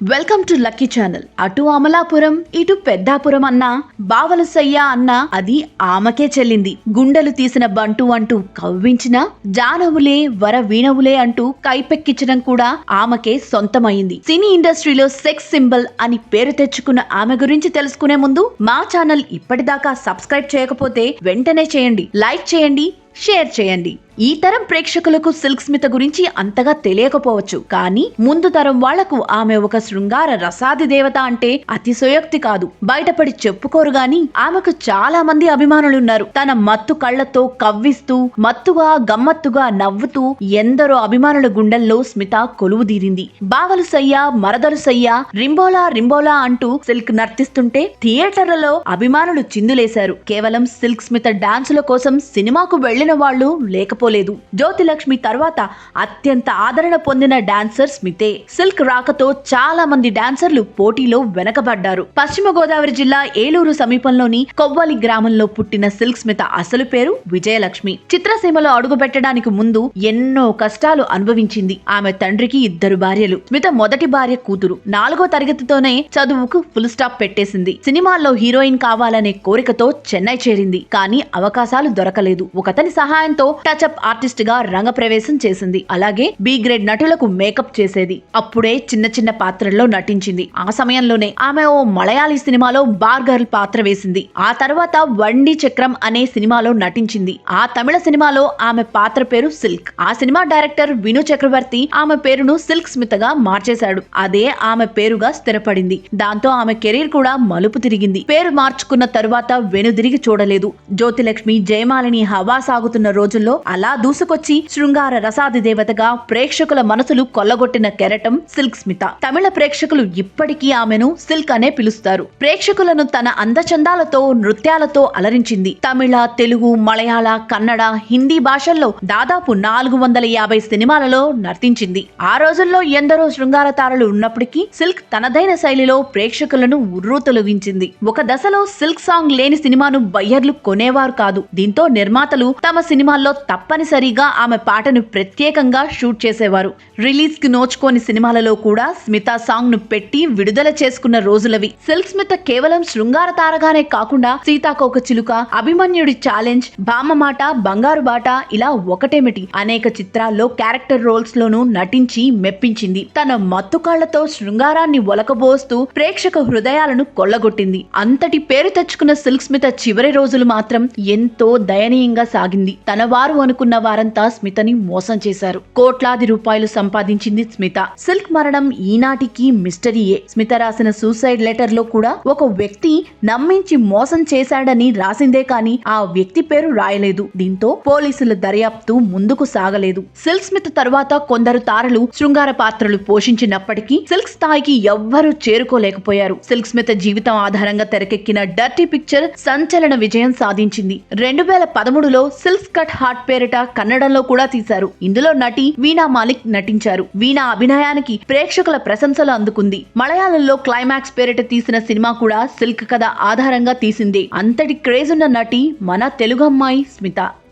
Welcome to lucky channel అటు అమలాపురం ఇటు పెద్దాపురం అన్న బావలసయ్య అన్న అది ఆమెకే చెల్లింది. గుండెలు తీసిన బంటు అంటూ కవ్వించిన జానవులే వర వీణవులే అంటూ కైపెక్కించడం కూడా ఆమెకే సొంతమైంది సినీ ఇండస్ట్రీలో సెక్స్ సింబల్ అని పేరు తెచ్చుకున్న ఆమె గురించి తెలుసుకునే ముందు మా ఛానల్ ఇప్పటిదాకా సబ్స్క్రైబ్ చేయకపోతే వెంటనే చేయండి. లైక్ చేయండి షేర్ చేయండి. ఈ తరం ప్రేక్షకులకు సిల్క్ స్మిత గురించి అంతగా తెలియకపోవచ్చు. కానీ ముందు తరం వాళ్ళకు ఆమె ఒక శృంగార రసాది దేవత అంటే అతిశయోక్తి కాదు. బయటపడి చెప్పుకోరు గాని ఆమెకు చాలా మంది అభిమానులున్నారు. తన మత్తు కళ్ళతో కవ్విస్తూ మత్తుగా గమ్మత్తుగా నవ్వుతూ ఎందరో అభిమానుల గుండెల్లో స్మిత కొలువుదీరింది బావలు సయ్య మరదలు సయ్య రింబోలా రింబోలా అంటూ సిల్క్ నర్తిస్తుంటే థియేటర్లలో అభిమానులు చిందులేశారు. కేవలం సిల్క్ స్మిత డాన్సుల కోసం సినిమాకు వెళ్ళిన వాళ్ళు లేకపోలేదు. జ్యోతిలక్ష్మి తర్వాత అత్యంత ఆదరణ పొందిన డాన్సర్ స్మితే. సిల్క్ రాకతో చాలా మంది డాన్సర్లు పోటీలో వెనకబడ్డారు. పశ్చిమ గోదావరి జిల్లా ఏలూరు సమీపంలోని కొవ్వలి గ్రామంలో పుట్టిన సిల్క్ స్మిత అసలు పేరు విజయలక్ష్మి. చిత్రసీమలో అడుగుపెట్టడానికి ముందు ఎన్నో కష్టాలు అనుభవించింది. ఆమె తండ్రికి ఇద్దరు భార్యలు. స్మిత మొదటి భార్య కూతురు. నాలుగో తరగతితోనే చదువుకు ఫుల్ స్టాప్ పెట్టేసింది. సినిమాల్లో హీరోయిన్ కావాలనే కోరికతో చెన్నై చేరింది. కానీ అవకాశాలు దొరకలేదు. ఒకతని సహాయంతో టచ్అప్ ఆర్టిస్ట్గా రంగప్రవేశం చేసింది. అలాగే బి గ్రేడ్ నటులకు మేకప్ చేసేది. అప్పుడే చిన్న చిన్న పాత్రల్లో నటించింది. ఆ సమయంలోనే ఆమె ఓ మలయాళీ సినిమాలో బార్ గర్ల్ పాత్ర వేసింది. ఆ తర్వాత వండి చక్రం అనే సినిమాలో నటించింది. ఆ తమిళ సినిమాలో ఆమె పాత్ర పేరు సిల్క్. ఆ సినిమా డైరెక్టర్ విను చక్రవర్తి ఆమె పేరును సిల్క్ స్మితగా మార్చేశాడు. అదే ఆమె పేరుగా స్థిరపడింది. దాంతో ఆమె కెరీర్ కూడా మలుపు తిరిగింది. పేరు మార్చుకున్న తరువాత వెనుదిరిగి చూడలేదు. జ్యోతిలక్ష్మి జయమాలిని హవాసా సాగుతున్న రోజుల్లో అలా దూసుకొచ్చి శృంగార రసాది దేవతగా ప్రేక్షకుల మనసులు కొల్లగొట్టిన కెరటం సిల్క్ స్మిత. తమిళ ప్రేక్షకులు ఇప్పటికీ ఆమెను సిల్క్ అనే పిలుస్తారు. ప్రేక్షకులను తన అందచందాలతో నృత్యాలతో అలరించింది. తమిళ తెలుగు మలయాళ కన్నడ హిందీ భాషల్లో దాదాపు నాలుగు వందల యాభై సినిమాలలో నర్తించింది. ఆ రోజుల్లో ఎందరో శృంగార తారలు ఉన్నప్పటికీ సిల్క్ తనదైన శైలిలో ప్రేక్షకులను ఉర్రూతొలగించింది. ఒక దశలో సిల్క్ సాంగ్ లేని సినిమాను బయ్యర్లు కొనేవారు కాదు. దీంతో నిర్మాతలు తమ సినిమాల్లో తప్పనిసరిగా ఆమె పాటను ప్రత్యేకంగా షూట్ చేసేవారు. రిలీజ్కి నోచుకోని సినిమాలలో కూడా స్మిత సాంగ్ను పెట్టి విడుదల చేసుకున్న రోజులవి. సిల్క్ స్మిత కేవలం శృంగార తారగానే కాకుండా సీతాకోక చిలుక అభిమన్యుడి ఛాలెంజ్ బామ్మ మాట బంగారు బాట ఇలా ఒకటేమిటి? అనేక చిత్రాల్లో క్యారెక్టర్ రోల్స్ లోనూ నటించి మెప్పించింది. తన మత్తుకాళ్ళతో శృంగారాన్ని ఒలకబోస్తూ ప్రేక్షక హృదయాలను కొల్లగొట్టింది. అంతటి పేరు తెచ్చుకున్న సిల్క్ స్మిత చివరి రోజులు మాత్రం ఎంతో దయనీయంగా సాగింది. తన వారు అనుకున్న వారంతా స్మితని మోసం చేశారు. కోట్లాది రూపాయలు సంపాదించింది స్మిత. సిల్క్ మరణం ఈనాటికి మిస్టరీయే స్మిత రాసిన సూసైడ్ లెటర్లో కూడా ఒక వ్యక్తి నమ్మించి మోసం చేశాడని రాసిందే కానీ ఆ వ్యక్తి పేరు రాయలేదు. దీంతో పోలీసుల దర్యాప్తు ముందుకు సాగలేదు. సిల్క్ స్మిత్ తర్వాత కొందరు తారలు శృంగార పాత్రలు పోషించినప్పటికీ సిల్క్ స్థాయికి ఎవ్వరూ చేరుకోలేకపోయారు. సిల్క్ స్మిత జీవితం ఆధారంగా తెరకెక్కిన డర్టీ పిక్చర్ సంచలన విజయం సాధించింది. రెండు వేల పదమూడులో సిల్క్ కట్ హార్ట్ పేరిట కన్నడంలో కూడా తీశారు. ఇందులో నటి వీణా మాలిక్ నటించారు. వీణా అభినయానికి ప్రేక్షకుల ప్రశంసలు అందుకుంది. మలయాళంలో క్లైమాక్స్ పేరిట తీసిన సినిమా కూడా సిల్క్ కథ ఆధారంగా తీసింది. అంతటి క్రేజ్ ఉన్న నటి మన తెలుగు అమ్మాయి స్మిత.